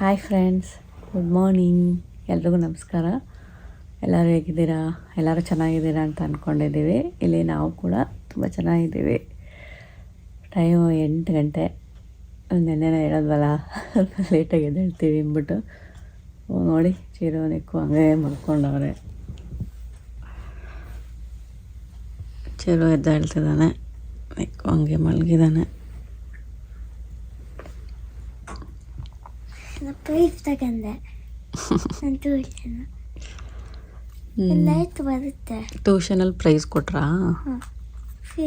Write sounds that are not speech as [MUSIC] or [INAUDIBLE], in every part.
Hi friends good morning ಎಲ್ರಿಗೂ ನಮಸ್ಕಾರ. ಎಲ್ಲರೂ ಹೇಗಿದ್ದೀರಾ? ಎಲ್ಲರೂ ಚೆನ್ನಾಗಿದ್ದೀರಾ ಅಂತ ಅಂದ್ಕೊಂಡಿದ್ದೀವಿ ಇಲ್ಲಿ ನಾವು ಕೂಡ ತುಂಬ ಚೆನ್ನಾಗಿದ್ದೀವಿ. ಟೈಮು ಎಂಟು ಗಂಟೆ. ನೆನ್ನೆನ ಹೇಳೋದ್ವಲ್ಲ ಲೇಟಾಗಿ ಎದ್ದೇಳ್ತೀವಿ ಅಂದ್ಬಿಟ್ಟು. ನೋಡಿ, ಚೀರೋ, ನಿಕ್ಕು ಹಂಗೆ ಮಲ್ಕೊಂಡವ್ರೆ. ಚೀರೋ ಎದ್ದೇಳ್ತಿದ್ದಾನೆ, ನಿಕ್ಕು ಹಂಗೆ ಮಲಗಿದ್ದಾನೆ. ಪ್ರೈಸ್ ತಗೊಂಡೆ ನನ್ನ ಟ್ಯೂಷನ್ ಲೈಟ್ ಬರುತ್ತೆ ಟ್ಯೂಷನಲ್ಲಿ ಪ್ರೈಸ್ ಕೊಟ್ರಾ? ಫೀ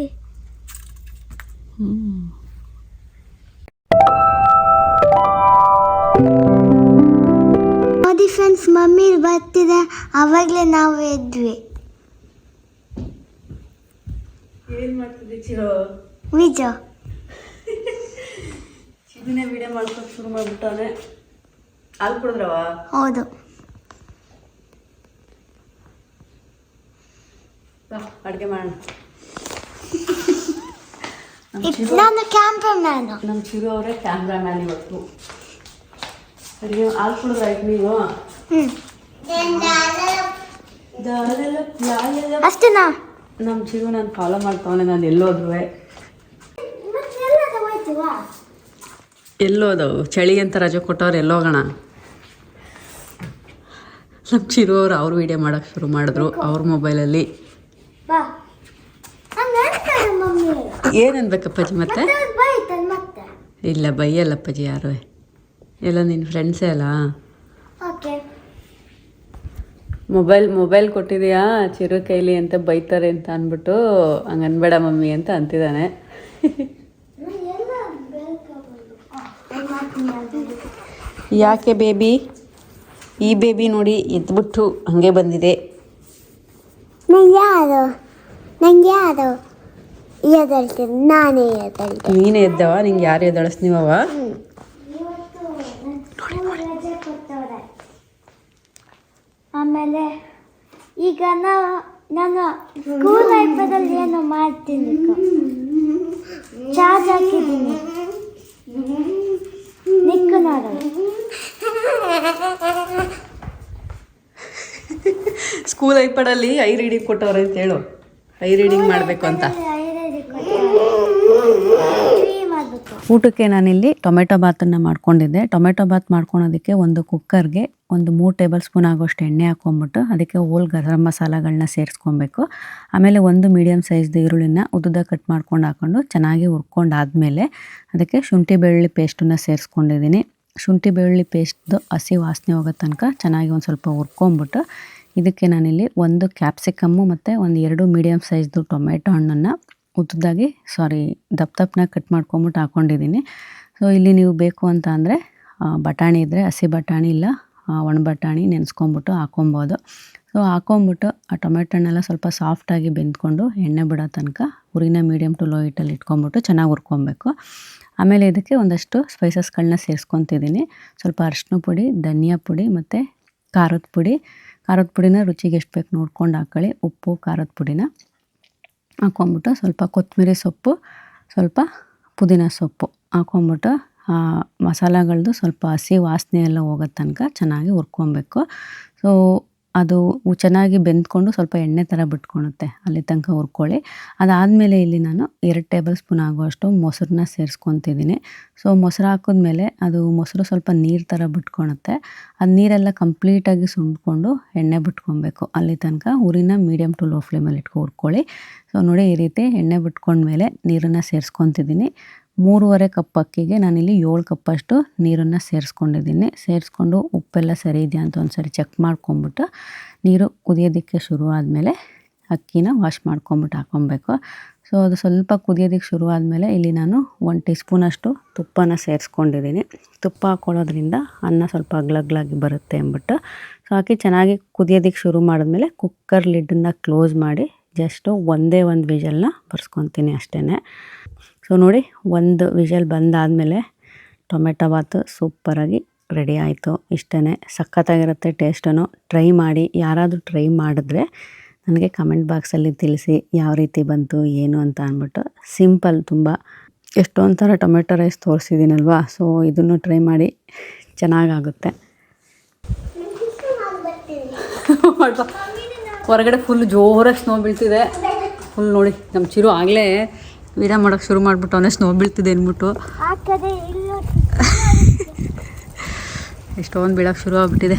ನೋಡಿ ಫ್ರೆಂಡ್ಸ್ ಮಮ್ಮಿ ಬರ್ತಿದೆ. ಅವಾಗಲೇ ನಾವು ಎದ್ವಿ ಏನು ಮಾಡ್ತಿದ್ದೆ ಚಿರೋ? ನಿಜ ಇದನ್ನೇ ವಿಡಿಯೋ ಮಾಡ್ಕೊಂಡು ಶುರು ಮಾಡ್ಬಿಟ್ಟವನೆ ಹಾಲು ಕುಡಿದ್ರವ? ಹೌದು. ಅಡುಗೆ ಮಾಡೋಣ. ಇದ್ ಕ್ಯಾಮ್ರಾ ಮ್ಯಾನ್ ನಮ್ಮ ಚಿರು ಅವರೇ ಕ್ಯಾಮ್ರಾಮ್ಯಾನ್ ಇವತ್ತು. ಅಡುಗೆ ಹಾಲು ಕುಡಿದ್ರಾಯ್ತು ನೀವು? ಅಷ್ಟೇನಾ? ನಮ್ಮ ಚಿರು ನಾನು ಫಾಲೋ ಮಾಡ್ತಾವನೆ ನಾನು ಎಲ್ಲೋದ್ರು ಎಲ್ಲೋದವು. ಚಳಿ ಅಂತ ರಜೆ ಕೊಟ್ಟವ್ರು ಎಲ್ಲೋಗೋಣ. ನಮ್ಮ ಚಿರು ಅವ್ರು ಅವ್ರ ವಿಡಿಯೋ ಮಾಡೋಕ್ಕೆ ಶುರು ಮಾಡಿದ್ರು ಅವ್ರ ಮೊಬೈಲಲ್ಲಿ ಬಾ. ಅಜ್ಜಿ ಮಮ್ಮಿ. ಏನು ಅನ್ಬೇಕಪ್ಪಾಜಿ ಮತ್ತೆ? ಇಲ್ಲ ಬೈಯಲ್ಲಪ್ಪ ಅಜ್ಜಿ ಇಲ್ಲ ಬೈಯಲ್ಲಪ್ಪಾಜಿ ಯಾರು? ಎಲ್ಲ ನಿನ್ನ ಫ್ರೆಂಡ್ಸೇ ಅಲ್ಲ? ಮೊಬೈಲ್ ಮೊಬೈಲ್ ಕೊಟ್ಟಿದೆಯಾ ಚಿರು ಕೈಲಿ ಅಂತ ಬೈತಾರೆ ಅಂತ ಅಂದ್ಬಿಟ್ಟು ಹಂಗೆ ಅನ್ಬೇಡ ಮಮ್ಮಿ ಅಂತ ಅಂತಿದ್ದಾನೆ. ಯಾಕೆ ಬೇಬಿ ಈ ಬೇಬಿ ನೋಡಿ ಎದ್ಬಿಟ್ಟು ಹಂಗೆ ಬಂದಿದೆ. ನಂಗೆ ಯಾರು? ನಂಗೆ ಯಾರು? ಎದಳ್ತೀನಿ ನಾನೇ ಎದಳ್ತೀನಿ ನೀನೇ ಎದ್ದವ? ನಿಂಗೆ ಯಾರು ಎದ್ದಳಸ್ ನೀವವ ಆಮೇಲೆ ಈಗ ನಾ ನಾನು ಸ್ಕೂಲ್ ಲೈಫಲ್ಲಿ ಏನು ಮಾಡ್ತೀನಿ? ಚಾರ್ಜ್ ಹಾಕಿದ್ದೀನಿ. ಸ್ಕೂಲ್ ಐಪಡಲ್ಲಿ ಐ ರೀಡಿಂಗ್ ಕೊಟ್ಟವ್ರೆ ಅಂತ ಹೇಳು ಐ ರೀಡಿಂಗ್ ಮಾಡಬೇಕು ಅಂತ ಮಾಡಬೇಕು ಊಟಕ್ಕೆ ನಾನಿಲ್ಲಿ ಟೊಮೆಟೊ ಬಾತನ್ನು ಮಾಡ್ಕೊಂಡಿದ್ದೆ. ಟೊಮೆಟೊ ಬಾತ್ ಮಾಡ್ಕೊಳೋದಕ್ಕೆ ಒಂದು ಕುಕ್ಕರ್ಗೆ ಒಂದು ಮೂರು ಟೇಬಲ್ ಸ್ಪೂನ್ ಆಗೋಷ್ಟು ಎಣ್ಣೆ ಹಾಕ್ಕೊಂಬಿಟ್ಟು ಅದಕ್ಕೆ ಹೋಲ್ ಗರಂ ಮಸಾಲಗಳನ್ನ ಸೇರಿಸ್ಕೊಬೇಕು. ಆಮೇಲೆ ಒಂದು ಮೀಡಿಯಮ್ ಸೈಜ್ದು ಈರುಳ್ಳಿನ ಉದ್ದುದ ಕಟ್ ಮಾಡ್ಕೊಂಡು ಹಾಕ್ಕೊಂಡು ಚೆನ್ನಾಗಿ ಹುರ್ಕೊಂಡಾದಮೇಲೆ ಅದಕ್ಕೆ ಶುಂಠಿ ಬೆಳ್ಳುಳ್ಳಿ ಪೇಸ್ಟನ್ನು ಸೇರಿಸ್ಕೊಂಡಿದ್ದೀನಿ. ಶುಂಠಿ ಬೆಳ್ಳುಳ್ಳಿ ಪೇಸ್ಟ್ದು ಹಸಿ ವಾಸನೆ ಹೋಗೋ ತನಕ ಚೆನ್ನಾಗಿ ಒಂದು ಸ್ವಲ್ಪ ಹುರ್ಕೊಂಬಿಟ್ಟು ಇದಕ್ಕೆ ನಾನಿಲ್ಲಿ ಒಂದು ಕ್ಯಾಪ್ಸಿಕಮ್ಮು ಮತ್ತು ಒಂದು ಎರಡು ಮೀಡಿಯಮ್ ಸೈಜ್ದು ಟೊಮೆಟೊ ಹಣ್ಣನ್ನು ಉದ್ದದಾಗಿ ಸಾರಿ ದಪ್ಪ ದಪ್ಪನ ಕಟ್ ಮಾಡ್ಕೊಂಬಿಟ್ಟು ಹಾಕ್ಕೊಂಡಿದ್ದೀನಿ ಸೊ ಇಲ್ಲಿ ನೀವು ಬೇಕು ಅಂತ ಅಂದರೆ ಬಟಾಣಿ ಇದ್ದರೆ ಹಸಿ ಬಟಾಣಿ ಇಲ್ಲ ಒಣ ಬಟಾಣಿ ನೆನೆಸ್ಕೊಂಬಿಟ್ಟು ಹಾಕ್ಕೊಬೋದು ಸೊ ಹಾಕ್ಕೊಂಬಿಟ್ಟು ಆ ಟೊಮೆಟೊ ಹಣ್ಣೆಲ್ಲ ಸ್ವಲ್ಪ ಸಾಫ್ಟಾಗಿ ಬೆಂದ್ಕೊಂಡು ಎಣ್ಣೆ ಬಿಡೋ ತನಕ ಉರಿನ ಮೀಡಿಯಮ್ ಟು ಲೋ ಹೀಟಲ್ಲಿ ಇಟ್ಕೊಂಬಿಟ್ಟು ಚೆನ್ನಾಗಿ ಹುರ್ಕೊಬೇಕು. ಆಮೇಲೆ ಇದಕ್ಕೆ ಒಂದಷ್ಟು ಸ್ಪೈಸಸ್ಗಳನ್ನ ಸೇರಿಸ್ಕೊತಿದ್ದೀನಿ ಸ್ವಲ್ಪ ಅರಿಶಿನ ಪುಡಿ, ಧನಿಯಾ ಪುಡಿ ಮತ್ತು ಖಾರದ ಪುಡಿ. ಖಾರದ ಪುಡಿನ ರುಚಿಗೆ ಎಷ್ಟು ಬೇಕು ನೋಡ್ಕೊಂಡು ಹಾಕ್ಕೊಳ್ಳಿ ಉಪ್ಪು, ಖಾರದ ಪುಡಿನ. ಹಾಕ್ಕೊಂಬಿಟ್ಟು ಸ್ವಲ್ಪ ಕೊತ್ತಂಬರಿ ಸೊಪ್ಪು, ಸ್ವಲ್ಪ ಪುದೀನ ಸೊಪ್ಪು ಹಾಕೊಂಬಿಟ್ಟು ಆ ಮಸಾಲಗಳದ್ದು ಸ್ವಲ್ಪ ಹಸಿ ವಾಸನೆ ಎಲ್ಲ ಹೋಗೋ ತನಕ ಚೆನ್ನಾಗಿ ಹುರ್ಕೊಬೇಕು. ಸೊ ಅದು ಚೆನ್ನಾಗಿ ಬೆಂದ್ಕೊಂಡು ಸ್ವಲ್ಪ ಎಣ್ಣೆ ಥರ ಬಿಟ್ಕೊಳುತ್ತೆ ಅಲ್ಲಿ ತನಕ ಹುರ್ಕೊಳ್ಳಿ. ಅದಾದಮೇಲೆ ಇಲ್ಲಿ ನಾನು ಎರಡು ಟೇಬಲ್ ಸ್ಪೂನ್ ಆಗುವಷ್ಟು ಮೊಸರನ್ನ ಸೇರಿಸ್ಕೊತಿದ್ದೀನಿ. ಸೊ, ಮೊಸರು ಹಾಕಿದ್ಮೇಲೆ ಅದು ಮೊಸರು ಸ್ವಲ್ಪ ನೀರು ಥರ ಬಿಟ್ಕೊಳುತ್ತೆ ಅದು ನೀರೆಲ್ಲ ಕಂಪ್ಲೀಟಾಗಿ ಸುಂಡ್ಕೊಂಡು ಎಣ್ಣೆ ಬಿಟ್ಕೊಬೇಕು. ಅಲ್ಲಿ ತನಕ ಉರಿನ ಮೀಡಿಯಮ್ ಟು ಲೋ ಫ್ಲೇಮಲ್ಲಿ ಇಟ್ಕೊ ಹುರ್ಕೊಳ್ಳಿ. ಸೊ, ನೋಡಿ ಈ ರೀತಿ ಎಣ್ಣೆ ಬಿಟ್ಕೊಂಡ್ಮೇಲೆ ನೀರನ್ನು ಸೇರಿಸ್ಕೊತಿದ್ದೀನಿ. ಮೂರುವರೆ ಕಪ್ ಅಕ್ಕಿಗೆ ನಾನಿಲ್ಲಿ ಏಳು ಕಪ್ಪಷ್ಟು ನೀರನ್ನು ಸೇರಿಸ್ಕೊಂಡಿದ್ದೀನಿ. ಸೇರಿಸ್ಕೊಂಡು ಉಪ್ಪೆಲ್ಲ ಸರಿ ಇದೆಯಾ ಅಂತ ಒಂದ್ಸರಿ ಚೆಕ್ ಮಾಡ್ಕೊಂಬಿಟ್ಟು ನೀರು ಕುದಿಯೋದಕ್ಕೆ ಶುರು ಆದಮೇಲೆ ಅಕ್ಕಿನ ವಾಶ್ ಮಾಡ್ಕೊಂಬಿಟ್ಟು ಹಾಕ್ಕೊಬೇಕು. ಸೊ, ಅದು ಸ್ವಲ್ಪ ಕುದಿಯೋದಕ್ಕೆ ಶುರು ಆದಮೇಲೆ ಇಲ್ಲಿ ನಾನು ಒಂದು ಟೀ ಸ್ಪೂನಷ್ಟು ತುಪ್ಪನ ಸೇರಿಸ್ಕೊಂಡಿದ್ದೀನಿ. ತುಪ್ಪ ಹಾಕ್ಕೊಳ್ಳೋದ್ರಿಂದ ಅನ್ನ ಸ್ವಲ್ಪ ಅಗ್ಲಗ್ಲಾಗಿ ಬರುತ್ತೆ ಅಂದ್ಬಿಟ್ಟು. ಸೊ ಹಾಕಿ ಚೆನ್ನಾಗಿ ಕುದಿಯೋದಕ್ಕೆ ಶುರು ಮಾಡಿದ್ಮೇಲೆ ಕುಕ್ಕರ್ ಲಿಡ್ಡನ್ನ ಕ್ಲೋಸ್ ಮಾಡಿ ಜಸ್ಟು ಒಂದೇ ಒಂದು ವಿಜಲ್ನ ಬರ್ಸ್ಕೊತೀನಿ ಅಷ್ಟೇ ಸೊ ನೋಡಿ ಒಂದು ವಿಷಲ್ ಬಂದಾದಮೇಲೆ ಟೊಮೆಟೊ ಬಾತು ಸೂಪರಾಗಿ ರೆಡಿ ಆಯಿತು. ಇಷ್ಟೇ ಸಖತ್ತಾಗಿರುತ್ತೆ ಟೇಸ್ಟನ್ನು. ಟ್ರೈ ಮಾಡಿ. ಯಾರಾದರೂ ಟ್ರೈ ಮಾಡಿದ್ರೆ ನನಗೆ ಕಮೆಂಟ್ ಬಾಕ್ಸಲ್ಲಿ ತಿಳಿಸಿ ಯಾವ ರೀತಿ ಬಂತು ಏನು ಅಂತ ಅಂದ್ಬಿಟ್ಟು. ಸಿಂಪಲ್ ತುಂಬ. ಎಷ್ಟೊಂದು ಥರ ಟೊಮೆಟೊ ರೈಸ್ ತೋರಿಸಿದ್ದೀನಲ್ವಾ? ಸೊ ಇದನ್ನು ಟ್ರೈ ಮಾಡಿ. ಚೆನ್ನಾಗಾಗುತ್ತೆ. [LAUGHS] ಹೊರಗಡೆ ಫುಲ್ ಜೋರಾಗಿ ಸ್ನೋ ಬೀಳ್ತಿದೆ. ಫುಲ್ ನೋಡಿ ನಮ್ಮ ಚಿರು ಆಗಲೇ ವಿಧ ಮಾಡೋಕ್ಕೆ ಶುರು ಮಾಡ್ಬಿಟ್ಟು ಅವನೇ ಸ್ನೋ ಬೀಳ್ತಿದೆ ಅಂದ್ಬಿಟ್ಟು. [LAUGHS] ಎಷ್ಟೊಂದು ಬೀಳೋಕ್ಕೆ ಶುರು ಆಗ್ಬಿಟ್ಟಿದೆ.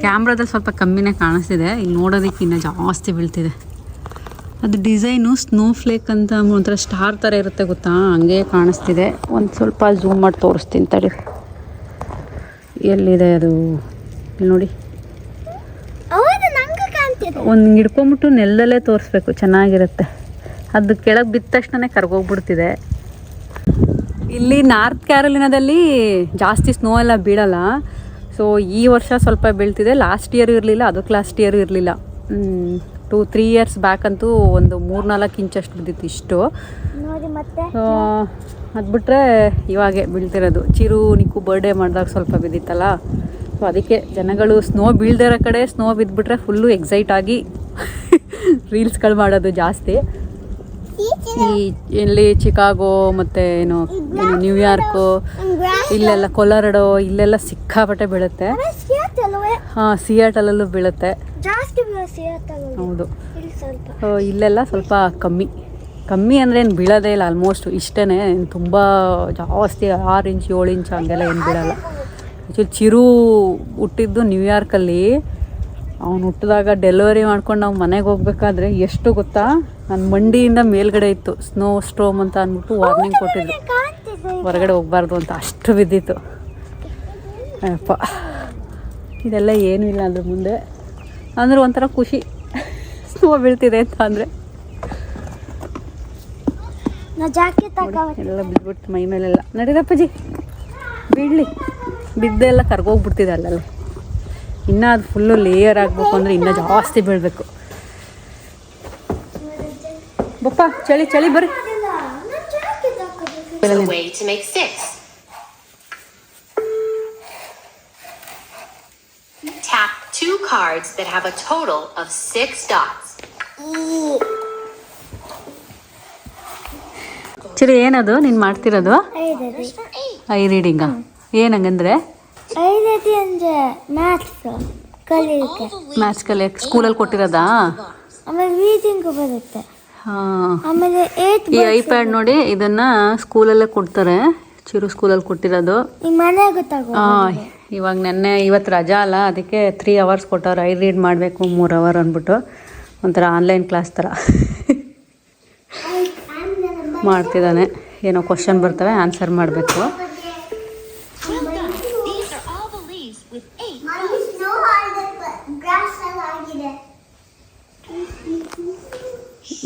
ಕ್ಯಾಮ್ರಾದಲ್ಲಿ ಸ್ವಲ್ಪ ಕಮ್ಮಿನೇ ಕಾಣಿಸ್ತಿದೆ ಇಲ್ಲಿ ನೋಡೋದಕ್ಕೆ ಇನ್ನೂ ಜಾಸ್ತಿ ಬೀಳ್ತಿದೆ. ಅದು ಡಿಸೈನು ಸ್ನೋ ಫ್ಲೇಕ್ ಅಂತ ಒಂಥರ ಸ್ಟಾರ್ ಥರ ಇರುತ್ತೆ ಗೊತ್ತಾ? ಹಂಗೆ ಕಾಣಿಸ್ತಿದೆ. ಒಂದು ಸ್ವಲ್ಪ ಝೂಮ್ ಮಾಡಿ ತೋರಿಸ್ತೀನಿ ತಡಿ. ಎಲ್ಲಿದೆ ಅದು? ಇಲ್ಲಿ ನೋಡಿ. ಒಂದು ಹಿಡ್ಕೊಂಬಿಟ್ಟು ನೆಲದಲ್ಲೇ ತೋರಿಸ್ಬೇಕು ಚೆನ್ನಾಗಿರುತ್ತೆ. ಅದು ಕೆಳಗೆ ಬಿದ್ದ ತಕ್ಷಣನೇ ಕರ್ಗೋಗ್ಬಿಡ್ತಿದೆ. ಇಲ್ಲಿ ನಾರ್ತ್ ಕ್ಯಾರಲಿನದಲ್ಲಿ ಜಾಸ್ತಿ ಸ್ನೋ ಎಲ್ಲ ಬೀಳಲ್ಲ. ಸೊ ಈ ವರ್ಷ ಸ್ವಲ್ಪ ಬೀಳ್ತಿದೆ. ಲಾಸ್ಟ್ ಇಯರ್ ಇರಲಿಲ್ಲ ಅದಕ್ಕೆ ಲಾಸ್ಟ್ ಇಯರ್ ಇರಲಿಲ್ಲ. ಟೂ ತ್ರೀ ಇಯರ್ಸ್ ಬ್ಯಾಕ್ ಅಂತೂ ಒಂದು ಮೂರು ನಾಲ್ಕು ಇಂಚಷ್ಟು ಬಿದ್ದಿತ್ತು ಇಷ್ಟು. ಸೊ ಅದು ಬಿಟ್ಟರೆ ಇವಾಗೆ ಬೀಳ್ತಿರೋದು. ಚಿರು ನಿಕ್ಕು ಬರ್ಡೇ ಮಾಡಿದಾಗ ಸ್ವಲ್ಪ ಬಿದ್ದಿತ್ತಲ್ಲ? ಸೊ ಅದಕ್ಕೆ ಜನಗಳು ಸ್ನೋ ಬೀಳ್ದಿರೋ ಕಡೆ ಸ್ನೋ ಬಿದ್ದುಬಿಟ್ರೆ ಫುಲ್ಲು ಎಕ್ಸೈಟ್ ಆಗಿ [LAUGHS] ರೀಲ್ಸ್ಗಳು ಮಾಡೋದು ಜಾಸ್ತಿ. ಈ ಇಲ್ಲಿ ಚಿಕಾಗೋ ಮತ್ತು ಏನು ಏನು ನ್ಯೂಯಾರ್ಕು ಇಲ್ಲೆಲ್ಲ ಕೊಲಾರಡೋ ಇಲ್ಲೆಲ್ಲ ಸಿಕ್ಕಾಪಟ್ಟೆ ಬೀಳುತ್ತೆ. ಹಾಂ ಸಿಯಾಟಲಲ್ಲೂ ಬೀಳುತ್ತೆ. ಹೌದು. ಇಲ್ಲೆಲ್ಲ ಸ್ವಲ್ಪ ಕಮ್ಮಿ. ಕಮ್ಮಿ ಅಂದರೆ ಏನು ಬೀಳೋದೇ ಇಲ್ಲ ಆಲ್ಮೋಸ್ಟ್ ಇಷ್ಟೇ ತುಂಬ ಜಾಸ್ತಿ ಆರು ಇಂಚ್ ಏಳು ಇಂಚ್ ಹಂಗೆಲ್ಲ ಏನು ಬೀಳಲ್ಲ. ಚಿರು ಹುಟ್ಟಿದ್ದು ನ್ಯೂಯಾರ್ಕಲ್ಲಿ ಅವ್ನು ಹುಟ್ಟಿದಾಗ ಡೆಲಿವರಿ ಮಾಡ್ಕೊಂಡು ನಾವು ಮನೆಗೆ ಹೋಗ್ಬೇಕಾದ್ರೆ ಎಷ್ಟು ಗೊತ್ತಾ? ನನ್ನ ಮಂಡಿಯಿಂದ ಮೇಲ್ಗಡೆ ಇತ್ತು. ಸ್ನೋ ಸ್ಟೋಮ್ ಅಂತ ಅಂದ್ಬಿಟ್ಟು ವಾರ್ನಿಂಗ್ ಕೊಟ್ಟಿದ್ರು. ಹೊರಗಡೆ ಹೋಗ್ಬಾರ್ದು ಅಂತ ಅಷ್ಟು ಬಿದ್ದಿತ್ತು. ಅಪ್ಪ ಇದೆಲ್ಲ ಏನೂ ಇಲ್ಲ ಅದ್ರ ಮುಂದೆ. ಅಂದ್ರೆ ಒಂಥರ ಖುಷಿ. ಸ್ನೋ ಬೀಳ್ತಿದೆ ಅಂತ ಅಂದರೆ. ಎಲ್ಲ ಬಿದ್ಬಿಟ್ಟು ಮೈ ಮೇಲೆಲ್ಲ. ನಡೀರಪ್ಪಜಿ. ಬೀಳಲಿ. ಬಿದ್ದೆಲ್ಲ ಕರ್ಗೋಗ್ಬಿಡ್ತಿದೆ ಅಲ್ಲಲ್ಲಿ. ಇನ್ನೂ ಅದು ಫುಲ್ಲು ಲೇಯರ್ ಆಗಬೇಕು ಅಂದರೆ ಇನ್ನೂ ಜಾಸ್ತಿ ಬೀಳಬೇಕು. ಬಪ್ಪ ಚಳಿ ಚಳಿ ಬರ್ರಿ. Tap two cards that have a total of six dots. ಚಳಿ ಏನದು? ನೀನು ಮಾಡ್ತಿರೋದು? ಐ ರೀಡಿಂಗಾ ಏನಂಗಂದ್ರೆ ಅಂದ್ರೆ ಮ್ಯಾಥ್ಸ್ ಕಲಿಯೋಕೆ ಮ್ಯಾಥ್ಸ್ ಕಲಿಯಕ್ಕೆ ಸ್ಕೂಲಲ್ಲಿ ಕೊಟ್ಟಿರೋದಾ? ಆಮೇಲೆ ಬರುತ್ತೆ. ಹಾಂ. ಆಮೇಲೆ ಏಟ್ ಈ ಐಪ್ಯಾಡ್ ನೋಡಿ ಇದನ್ನ ಸ್ಕೂಲಲ್ಲೇ ಕೊಡ್ತಾರೆ. ಚಿರು ಸ್ಕೂಲಲ್ಲಿ ಕೊಟ್ಟಿರೋದು. ಇವಾಗ ನೆನ್ನೆ ಇವತ್ತು ರಜಾ ಅಲ್ಲ ಅದಕ್ಕೆ ತ್ರೀ ಅವರ್ಸ್ ಕೊಟ್ಟವ್ರು. ಐ ರೀಡ್ ಮಾಡಬೇಕು ಮೂರು ಅವರ್ ಅಂದ್ಬಿಟ್ಟು. ಒಂಥರ ಆನ್ಲೈನ್ ಕ್ಲಾಸ್ ಥರ ಮಾಡ್ತಿದ್ದಾನೆ. ಏನೋ ಕ್ವಶನ್ ಬರ್ತವೆ ಆನ್ಸರ್ ಮಾಡಬೇಕು.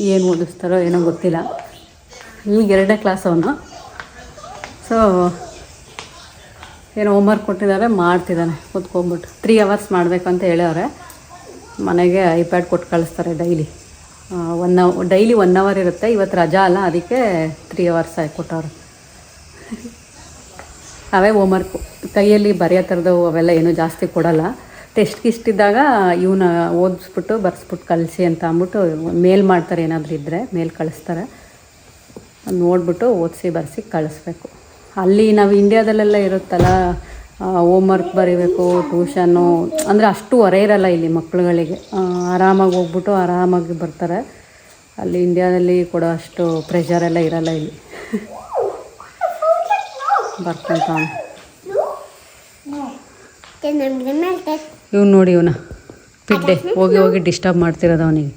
ಏನು ಓದಿಸ್ತಾರೋ ಏನೋ ಗೊತ್ತಿಲ್ಲ. ಈಗ ಎರಡನೇ ಕ್ಲಾಸ್ ಅವನು. ಸೊ ಏನೋ ಹೋಮ್ವರ್ಕ್ ಕೊಟ್ಟಿದ್ದಾರೆ, ಮಾಡ್ತಿದ್ದಾನೆ ಕೂತ್ಕೊಂಬಿಟ್ಟು ತ್ರೀ ಅವರ್ಸ್ ಮಾಡಬೇಕು ಅಂತ ಹೇಳೋರೆ ಮನೆಗೆ ಐಪ್ಯಾಡ್ ಕೊಟ್ಟು ಕಳಿಸ್ತಾರೆ daily one hour daily one hour ಇರುತ್ತೆ. ಇವತ್ತು ರಜಾ ಅಲ್ಲ, ಅದಕ್ಕೆ ತ್ರೀ ಅವರ್ಸ್ ಆಗಿ ಕೊಟ್ಟವ್ರೆ. ಅವೇ ಹೋಮ್ವರ್ಕು ಕೈಯಲ್ಲಿ ಬರೆಯೋ ಥರದವು ಅವೆಲ್ಲ ಏನೂ ಜಾಸ್ತಿ ಕೊಡಲ್ಲ. ಟೆಸ್ಟ್ ಇಷ್ಟಿದ್ದಾಗ ಇವನ್ನ ಓದಿಸ್ಬಿಟ್ಟು, ಬರ್ಸ್ಬಿಟ್ಟು ಕಳಿಸಿ ಅಂತ ಅಂದ್ಬಿಟ್ಟು ಮೇಲ್ ಮಾಡ್ತಾರೆ ಏನಾದರೂ ಇದ್ದರೆ ಮೇಲ್ ಕಳಿಸ್ತಾರೆ. ನೋಡಿಬಿಟ್ಟು ಓದಿಸಿ, ಬರ್ಸಿ ಕಳಿಸ್ಬೇಕು. ಅಲ್ಲಿ ನಾವು ಇಂಡ್ಯಾದಲ್ಲೆಲ್ಲ ಇರುತ್ತಲ್ಲ ಹೋಮ್ ವರ್ಕ್ ಬರೀಬೇಕು ಟ್ಯೂಷನ್ನು ಅಂದರೆ ಅಷ್ಟು ಹೊರೆ ಇರಲ್ಲ ಇಲ್ಲಿ ಮಕ್ಕಳುಗಳಿಗೆ ಆರಾಮಾಗಿ ಹೋಗ್ಬಿಟ್ಟು ಆರಾಮಾಗಿ ಬರ್ತಾರೆ. ಅಲ್ಲಿ ಇಂಡ್ಯಾದಲ್ಲಿ ಕೊಡೋ ಅಷ್ಟು ಪ್ರೆಷರ್ ಎಲ್ಲ ಇರಲ್ಲ ಇಲ್ಲಿ. ಬರ್ಕೊಂತಾನೆ. ಇವ್ನು ನೋಡಿ ಇವನ. ಪಿಡ್ಡೆ ಹೋಗಿ ಹೋಗಿ ಡಿಸ್ಟರ್ಬ್ ಮಾಡ್ತಿರೋದು ಅವನಿಗೆ.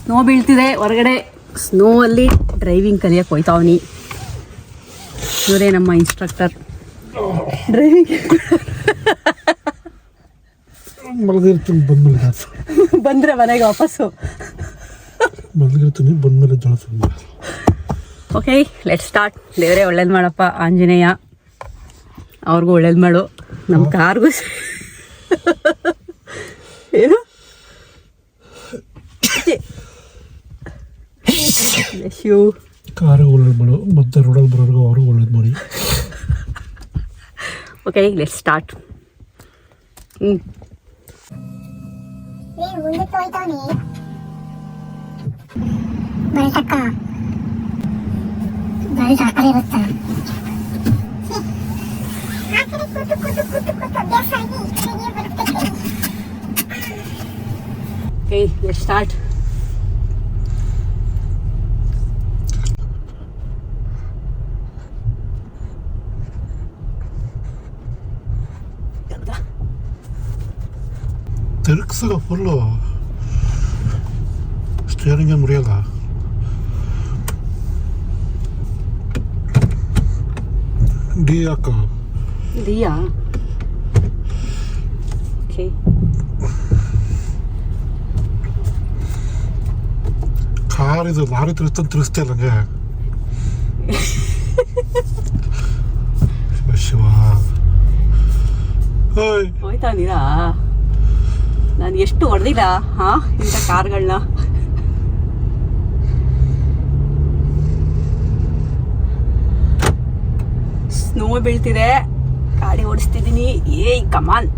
ಸ್ನೋ ಬೀಳ್ತಿದೆ ಹೊರಗಡೆ. ಸ್ನೋ ಅಲ್ಲಿ ಡ್ರೈವಿಂಗ್ ಕಲಿಯಕ್ಕೆ ಹೋಯ್ತಾವನಿ ಇವರೇ ನಮ್ಮ ಇನ್ಸ್ಟ್ರಕ್ಟರ್ ಡ್ರೈವಿಂಗ್ [LAUGHS] ಮಲಗಿರ್ತೀನಿ ಬಂದ್ಮೇಲೆ ಬಂದರೆ ಮನೆಗೆ ವಾಪಸ್ಸು. ಮಲಗಿರ್ತೀನಿ ಬಂದ್ಮೇಲೆ ಜಾಸ್ತಿ. ಓಕೆ ಲೆಟ್ ಸ್ಟಾರ್ಟ್ ದೇವರೇ ಒಳ್ಳೇದು ಮಾಡಪ್ಪ ಆಂಜನೇಯ. ಅವ್ರಿಗೂ ಒಳ್ಳೇದು ಮಾಡು. ನಮ್ಮ ಕಾರ್ಗೂ ಏನು? ಯು ಕಾರು ಒಳ್ಳೇದು ಮಾಡು ಮತ್ತೆ ರೋಡಲ್ಲಿ ಬರೋರ್ಗು ಅವ್ರಿಗೂ ಒಳ್ಳೇದು ಮಾಡಿ. ಓಕೆ ಲೆಟ್ ಸ್ಟಾರ್ಟ್ ಹ್ಞೂ 날다 그래봤다. 아들이 꾸뚜꾸뚜꾸뚜꾸뚜 몇 살이 그게 볼때 Okay, let's start. 드럭스가 불러 스테어링 게 무리가 ಇದೆಯಾ ಓಕೆ ಕಾರ್ ಇದು ಲಾರಿ ತಿರುಗ್ತಾನೆ ತಿರುಗಿಸ್ತೀಯ ನಂಗೆ ಶಿವ ಶಿವ ಓಯ್ ಹೋಯ್ತಾ ನೀರಾ ನಾನು ಎಷ್ಟು ಹೊಡೆದಿಲ್ಲ ಹಾ ಇಂಥ ಕಾರ್ಗಳನ್ನ ಸ್ನೋ ಬೀಳ್ತಿದೆ. ಗಾಡಿ ಓಡಿಸ್ತಿದ್ದೀನಿ. ಏಯ್ ಕಮಾನ್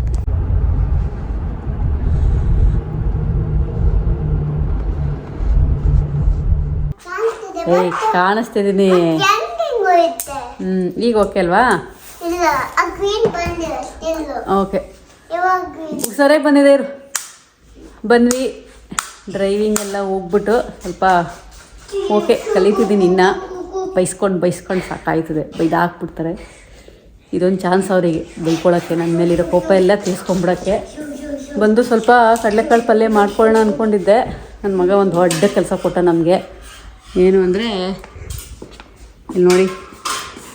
ಏಯ್ ಕಾಣಿಸ್ತಿದ್ದೀನಿ ಹ್ಮ್ ಈಗ ಓಕೆ ಅಲ್ವಾ? ಇಲ್ಲ ಆ ಗ್ರೀನ್ ಬಂದಿದೆ ಸ್ಟಿಲ್ ಓಕೆ ಸರಿಯಾಗಿ ಬಂದಿದೆ ಇರು. ಬಂದ್ವಿ. ಡ್ರೈವಿಂಗ್ ಎಲ್ಲ ಹೋಗ್ಬಿಟ್ಟು ಸ್ವಲ್ಪ ಓಕೆ ಕಲಿತಿದ್ದೀನಿ ಇನ್ನು. ಬೈಸ್ಕೊಂಡು ಬೈಸ್ಕೊಂಡು ಸಾಕಾಯ್ತದೆ. ಬೈದಾಕ್ಬಿಡ್ತಾರೆ. ಇದೊಂದು ಚಾನ್ಸ್ ಅವರಿಗೆ. ಬೈಕೊಳ್ಳೋಕ್ಕೆ ನನ್ನ ಮೇಲಿರೋ ಕೋಪ ಎಲ್ಲ ತೀರ್ಸ್ಕೊಂಬಿಡೋಕ್ಕೆ. ಬಂದು ಸ್ವಲ್ಪ ಕಡಲೆಕಾಳು ಪಲ್ಯ ಮಾಡ್ಕೊಳ್ಳೋಣ ಅಂದ್ಕೊಂಡಿದ್ದೆ ನನ್ನ ಮಗ ಒಂದು ದೊಡ್ಡ ಕೆಲಸ ಕೊಟ್ಟ ನಮಗೆ. ಏನು ಅಂದರೆ ಇಲ್ಲಿ ನೋಡಿ,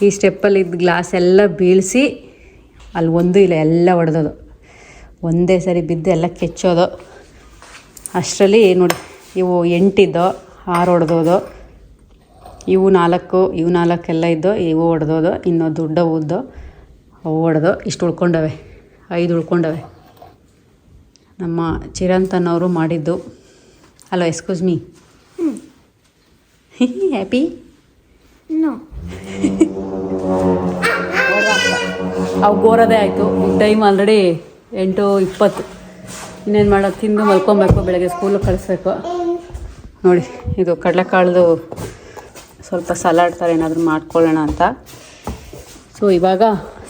ಈ ಸ್ಟೆಪ್ಪಲ್ಲಿ ಇದ್ದ ಗ್ಲಾಸ್ ಎಲ್ಲ ಬೀಳಿಸಿ ಅಲ್ಲಿ ಒಂದು ಇಲ್ಲ, ಎಲ್ಲ ಹೊಡೆದೋದು ಒಂದೇ ಸರಿ ಬಿದ್ದು ಎಲ್ಲ ಕೆಚ್ಚೋದು. ಅಷ್ಟರಲ್ಲಿ ನೋಡಿ, ಇವು ಎಂಟಿದ್ದೋ, ಆರು ಹೊಡೆದೋದು ಇವು ನಾಲ್ಕು ಇವು ನಾಲ್ಕೆಲ್ಲ ಇದ್ದೋ ಇವು ಹೊಡೆದೋದು ಇನ್ನೂ ದುಡ್ಡ ಉದ್ದು ಅವು ಹೊಡೆದು ಇಷ್ಟು ಉಳ್ಕೊಂಡವೆ ಐದು ಉಳ್ಕೊಂಡವೆ. ನಮ್ಮ ಚಿರಂತನವರು ಮಾಡಿದ್ದು. ಹಲೋ ಎಕ್ಸ್ಕ್ಯೂಸ್ ಮೀ ಹ್ಯಾಪಿ ಅವು ಗೋರದೇ ಆಯಿತು. ಟೈಮ್ ಆಲ್ರೆಡಿ ಎಂಟು ಇಪ್ಪತ್ತು. ಇನ್ನೇನು ಮಾಡೋದು? ತಿಂದು ಮಲ್ಕೊಬೇಕು ಬೆಳಗ್ಗೆ ಸ್ಕೂಲಿಗೆ ಕಳಿಸ್ಬೇಕು. ನೋಡಿ ಇದು ಕಡಲೆಕಾಳ್ದು ಸ್ವಲ್ಪ ಸಲಾಡ್ ಥರ ಏನಾದರೂ ಮಾಡ್ಕೊಳ್ಳೋಣ ಅಂತ. ಸೊ ಇವಾಗ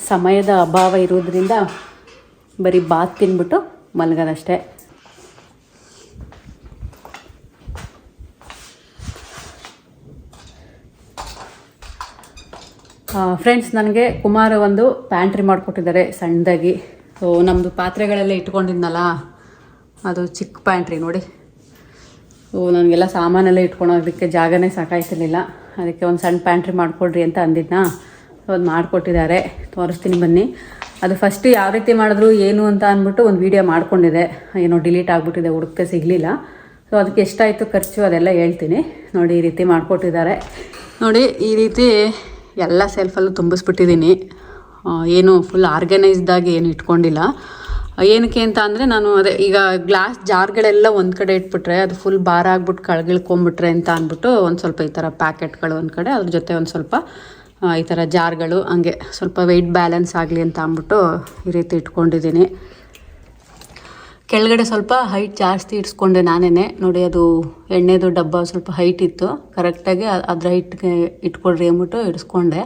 ಸಮಯದ ಅಭಾವ ಇರೋದ್ರಿಂದ ಬರೀ ಬಾತ್ ತಿನ್ಬಿಟ್ಟು ಮಲಗೋದಷ್ಟೇ. ಫ್ರೆಂಡ್ಸ್ ನನಗೆ ಕುಮಾರ ಒಂದು ಪ್ಯಾಂಟ್ರಿ ಮಾಡಿಕೊಟ್ಟಿದ್ದಾರೆ ಸಣ್ಣದಾಗಿ. ಸೊ ನಮ್ಮದು ಪಾತ್ರೆಗಳೆಲ್ಲ ಇಟ್ಕೊಂಡಿದ್ನಲ್ಲ, ಅದು ಚಿಕ್ಕ ಪ್ಯಾಂಟ್ರಿ ನೋಡಿ. ನನಗೆಲ್ಲ ಸಾಮಾನೆಲ್ಲ ಇಟ್ಕೊಳೋದಕ್ಕೆ ಜಾಗನೇ ಸಾಕಾಯ್ತಿರ್ಲಿಲ್ಲ. ಅದಕ್ಕೆ ಒಂದು ಸಣ್ಣ ಪ್ಯಾಂಟ್ರಿ ಮಾಡಿಕೊಡ್ರಿ ಅಂತ ಅಂದಿದ್ನ. ಸೊ ಅದು ಮಾಡಿಕೊಟ್ಟಿದ್ದಾರೆ. ತೋರಿಸ್ತೀನಿ ಬನ್ನಿ. ಅದು ಫಸ್ಟ್ ಯಾವ ರೀತಿ ಮಾಡಿದ್ರು, ಏನು ಅಂತ ಅಂದ್ಬಿಟ್ಟು ಒಂದು ವೀಡಿಯೋ ಮಾಡ್ಕೊಂಡಿದೆ. ಏನೋ ಡಿಲೀಟ್ ಆಗಿಬಿಟ್ಟಿದೆ ಹುಡುಕ್ಕೆ ಸಿಗಲಿಲ್ಲ. ಸೊ ಅದಕ್ಕೆ ಎಷ್ಟಾಯಿತು ಖರ್ಚು ಅದೆಲ್ಲ ಹೇಳ್ತೀನಿ. ನೋಡಿ, ಈ ರೀತಿ ಮಾಡಿಕೊಟ್ಟಿದ್ದಾರೆ. ನೋಡಿ, ಈ ರೀತಿ ಎಲ್ಲ ಸೆಲ್ಫಲ್ಲೂ ತುಂಬಿಸ್ಬಿಟ್ಟಿದ್ದೀನಿ. ಏನು ಫುಲ್ ಆರ್ಗನೈಸ್ಡಾಗಿ ಏನು ಇಟ್ಕೊಂಡಿಲ್ಲ. ಏನಕ್ಕೆ ಅಂತ ಅಂದರೆ ನಾನು ಅದೇ ಈಗ ಗ್ಲಾಸ್ ಜಾರ್ಗಳೆಲ್ಲ ಒಂದು ಕಡೆ ಇಟ್ಬಿಟ್ರೆ, ಅದು ಫುಲ್ ಭಾರ ಆಗ್ಬಿಟ್ಟು ಕಳ್ಗಿಳ್ಕೊಂಬಿಟ್ರೆ ಅಂತ ಅಂದ್ಬಿಟ್ಟು ಒಂದು ಸ್ವಲ್ಪ ಈ ಥರ ಪ್ಯಾಕೆಟ್ಗಳು ಒಂದು ಕಡೆ, ಅದ್ರ ಜೊತೆ ಒಂದು ಸ್ವಲ್ಪ ಈ ಥರ ಜಾರ್ಗಳು, ಹಂಗೆ ಸ್ವಲ್ಪ ವೆಯ್ಟ್ ಬ್ಯಾಲೆನ್ಸ್ ಆಗಲಿ ಅಂತ ಅಂದ್ಬಿಟ್ಟು ಈ ರೀತಿ ಇಟ್ಕೊಂಡಿದ್ದೀನಿ. ಕೆಳಗಡೆ ಸ್ವಲ್ಪ ಹೈಟ್ ಜಾಸ್ತಿ ಇಡ್ಸ್ಕೊಂಡೆ ನಾನೇ ನೋಡಿ, ಅದು ಎಣ್ಣೆದು ಡಬ್ಬ ಸ್ವಲ್ಪ ಹೈಟ್ ಇತ್ತು. ಕರೆಕ್ಟಾಗಿ ಅದರ ಅದ್ರ ಹೈಟ್ಗೆ ಇಟ್ಕೊಳ್ರಿ ಅಂದ್ಬಿಟ್ಟು ಇಡಿಸ್ಕೊಂಡೆ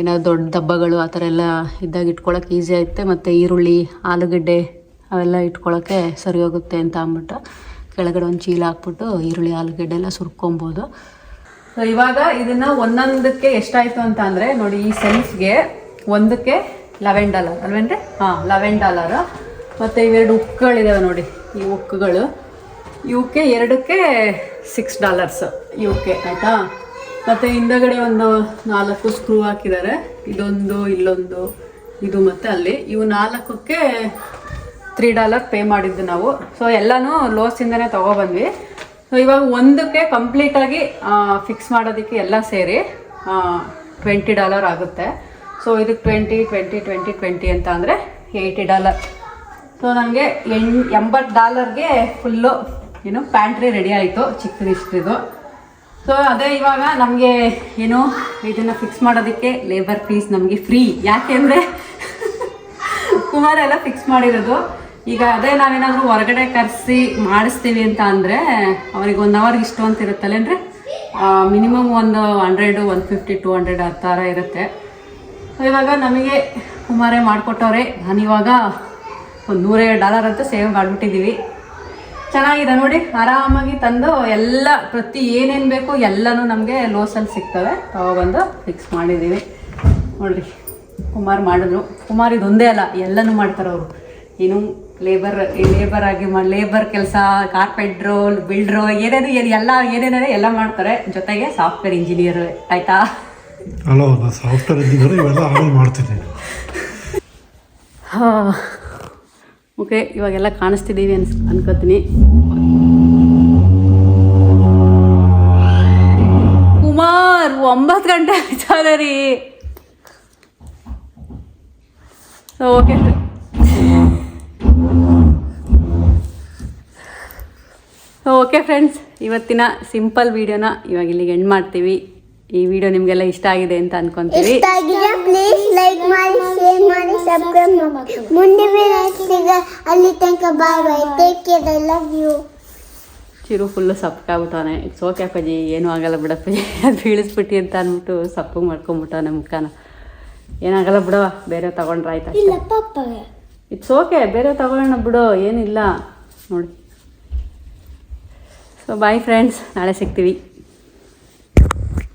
ಏನಾದ್ರು ದೊಡ್ಡ ದಬ್ಬಗಳು ಆ ಥರ ಎಲ್ಲ ಇದ್ದಾಗ ಇಟ್ಕೊಳಕ್ಕೆ ಈಸಿ ಆಗುತ್ತೆ. ಮತ್ತು ಈರುಳ್ಳಿ, ಆಲೂಗಡ್ಡೆ ಅವೆಲ್ಲ ಇಟ್ಕೊಳ್ಳೋಕ್ಕೆ ಸರಿ ಹೋಗುತ್ತೆ ಅಂತ ಅಂದ್ಬಿಟ್ಟು ಕೆಳಗಡೆ ಒಂದು ಚೀಲ ಹಾಕ್ಬಿಟ್ಟು ಈರುಳ್ಳಿ, ಆಲೂಗಡ್ಡೆ ಎಲ್ಲ ಸುರ್ಕೊಬೋದು. ಇವಾಗ ಇದನ್ನು ಒಂದೊಂದಕ್ಕೆ ಎಷ್ಟಾಯಿತು ಅಂತ ಅಂದರೆ ನೋಡಿ, ಈ ಸೆಲ್ಫ್ಗೆ ಒಂದಕ್ಕೆ ಲೆವೆನ್ ಡಾಲರ್ ಅಲ್ವೇನ್ರಿ? ಹಾಂ ಲೆವೆನ್ ಡಾಲರ್ ಮತ್ತು ಇವೆರಡು ಉಕ್ಕುಗಳಿದ್ದಾವೆ ನೋಡಿ, ಈ ಉಕ್ಕುಗಳು. ಇವಕ್ಕೆ ಎರಡಕ್ಕೆ ಸಿಕ್ಸ್ ಡಾಲರ್ಸ್ ಇವಕ್ಕೆ ಆಯಿತಾ? ಮತ್ತು ಹಿಂದಗಡೆ ಒಂದು ನಾಲ್ಕು ಸ್ಕ್ರೂ ಹಾಕಿದ್ದಾರೆ. ಇದೊಂದು, ಇಲ್ಲೊಂದು, ಇದು ಮತ್ತು ಅಲ್ಲಿ. ಇವು ನಾಲ್ಕಕ್ಕೆ ತ್ರೀ ಡಾಲರ್ ಪೇ ಮಾಡಿದ್ದು ನಾವು. ಸೊ ಎಲ್ಲನೂ ಲೋಸಿಂದನೇ ತೊಗೊಬಂದ್ವಿ. ಸೊ ಇವಾಗ ಒಂದಕ್ಕೆ ಕಂಪ್ಲೀಟಾಗಿ ಫಿಕ್ಸ್ ಮಾಡೋದಕ್ಕೆ ಎಲ್ಲ ಸೇರಿ ಟ್ವೆಂಟಿ ಡಾಲರ್ ಆಗುತ್ತೆ. ಸೊ ಇದಕ್ಕೆ ಟ್ವೆಂಟಿ ಟ್ವೆಂಟಿ ಟ್ವೆಂಟಿ ಟ್ವೆಂಟಿ ಅಂತ ಅಂದರೆ ಏಯ್ಟಿ ಡಾಲರ್ ಸೊ ನನಗೆ ಎಣ್ ಎಂಬತ್ತು ಡಾಲರ್ಗೆ ಫುಲ್ಲು ಏನು ಪ್ಯಾಂಟ್ರಿ ರೆಡಿ ಆಯಿತು. ಚಿಕ್ಕದಿಷ್ಟಿದು. ಸೊ ಅದೇ ಇವಾಗ ನಮಗೆ ಏನು ಇದನ್ನು ಫಿಕ್ಸ್ ಮಾಡೋದಕ್ಕೆ ಲೇಬರ್ ಫೀಸ್ ನಮಗೆ ಫ್ರೀ ಯಾಕೆಂದರೆ [LAUGHS] ಕುಮಾರ ಎಲ್ಲ ಫಿಕ್ಸ್ ಮಾಡಿರೋದು. ಈಗ ಅದೇ ನಾವೇನಾದರೂ ಹೊರಗಡೆ ಕರೆಸಿ ಮಾಡಿಸ್ತೀವಿ ಅಂತ ಅಂದರೆ ಅವ್ರಿಗೆ ಒನ್ ಅವರ್ಗೆ ಇಷ್ಟು ಅಂತ ಇರುತ್ತಲ್ಲೇನ್ರಿ ಮಿನಿಮಮ್ ಒಂದು hundred one fifty to hundred ಆ ಥರ ಇರುತ್ತೆ. ಸೊ ಇವಾಗ ನಮಗೆ ಕುಮಾರೇ ಮಾಡಿಕೊಟ್ಟವ್ರೆ. ನಾನಿವಾಗ ಒಂದು ನೂರೈವತ್ತು ಡಾಲರ್ ಅಂತ ಸೇವ್ ಮಾಡಿಬಿಟ್ಟಿದ್ದೀವಿ. ಚೆನ್ನಾಗಿದೆ ನೋಡಿ. ಆರಾಮಾಗಿ ತಂದು ಎಲ್ಲ ಪ್ರತಿ ಏನೇನು ಬೇಕು ಎಲ್ಲನೂ ನಮಗೆ ಲೋಸಲ್ಲಿ ಸಿಗ್ತವೆ. ತಗೊಬಂದು ಫಿಕ್ಸ್ ಮಾಡಿದ್ದೀವಿ. ನೋಡ್ರಿ ಕುಮಾರ್ ಮಾಡಿದ್ರು. ಕುಮಾರ್ ಇದೊಂದೇ ಅಲ್ಲ ಎಲ್ಲನೂ ಮಾಡ್ತಾರೆ ಅವರು. ಏನು ಲೇಬರ್ ಲೇಬರ್ ಆಗಿ ಮಾಡಿ ಲೇಬರ್ ಕೆಲಸ ಕಾರ್ಪೆಂಟ್ರು ಬಿಲ್ಡ್ರು ಏನೇನು ಏನು ಎಲ್ಲ ಏನೇನೇ ಎಲ್ಲ ಮಾಡ್ತಾರೆ. ಜೊತೆಗೆ ಸಾಫ್ಟ್ವೇರ್ ಇಂಜಿನಿಯರ್ ಆಯಿತಾ? ಹಲೋ ನಾನು ಸಾಫ್ಟ್ವೇರ್ ಇಂಜಿನಿಯರ್ ಇವೆಲ್ಲ ಮಾಡ್ತೀನಿ. ಹಾಂ. ಓಕೆ, ಇವಾಗೆಲ್ಲ ಕಾಣಿಸ್ತಿದ್ದೀವಿ ಅನ್ಸ್, ಅನ್ಕೋತೀನಿ. ಕುಮಾರ್, ಒಂಬತ್ತು ಗಂಟೆ ಆಯ್ತದ ರೀ. ಓಕೆ ಓಕೆ ಫ್ರೆಂಡ್ಸ್ ಇವತ್ತಿನ ಸಿಂಪಲ್ ವಿಡಿಯೋನ ಇವಾಗ ಇಲ್ಲಿಗೆ ಎಂಡ್ ಮಾಡ್ತೀವಿ. ಈ ವಿಡಿಯೋ ನಿಮಗೆಲ್ಲ ಇಷ್ಟ ಆಗಿದೆ ಅಂತ ಅನ್ಕೊಂತೀವಿ. ಇಷ್ಟ ಆಗಿದ್ರೆ ಪ್ಲೀಸ್ ಲೈಕ್ ಮಾಡಿ ಶೇರ್ ಮಾಡಿ ಸಬ್ಸ್ಕ್ರೈಬ್ ಮಾಡಿ. ಮುಂದೆ ಸಿಗ ಅಲ್ಲಿ ತನಕ bye bye take care I love you Chiru full ಸಪ್ಕಾಗ್ಬಿಟ್ಟವನೆ it's okay ಅಪ್ಪಾಜಿ. ಏನೂ ಆಗಲ್ಲ ಬಿಡಪ್ಪಾಜಿ. [LAUGHS] ಅದು ಬೀಳಿಸ್ಬಿಟ್ಟು ಅಂತ ಅಂದ್ಬಿಟ್ಟು ಸಪ್ಪು ಮಾಡ್ಕೊಂಬಿಟ್ಟವನೆ ಮುಖನ. ಏನಾಗಲ್ಲ ಬಿಡವ ಬೇರೆ ತಗೊಂಡ್ರೆ ಆಯ್ತಾ ಇಟ್ಸ್ ಓಕೆ ಬೇರೆ ತಗೊಳ್ಳೋಣ ಬಿಡು ಏನಿಲ್ಲ. ನೋಡಿ. ಸೊ ಬಾಯ್ ಫ್ರೆಂಡ್ಸ್ ನಾಳೆ ಸಿಗ್ತೀವಿ.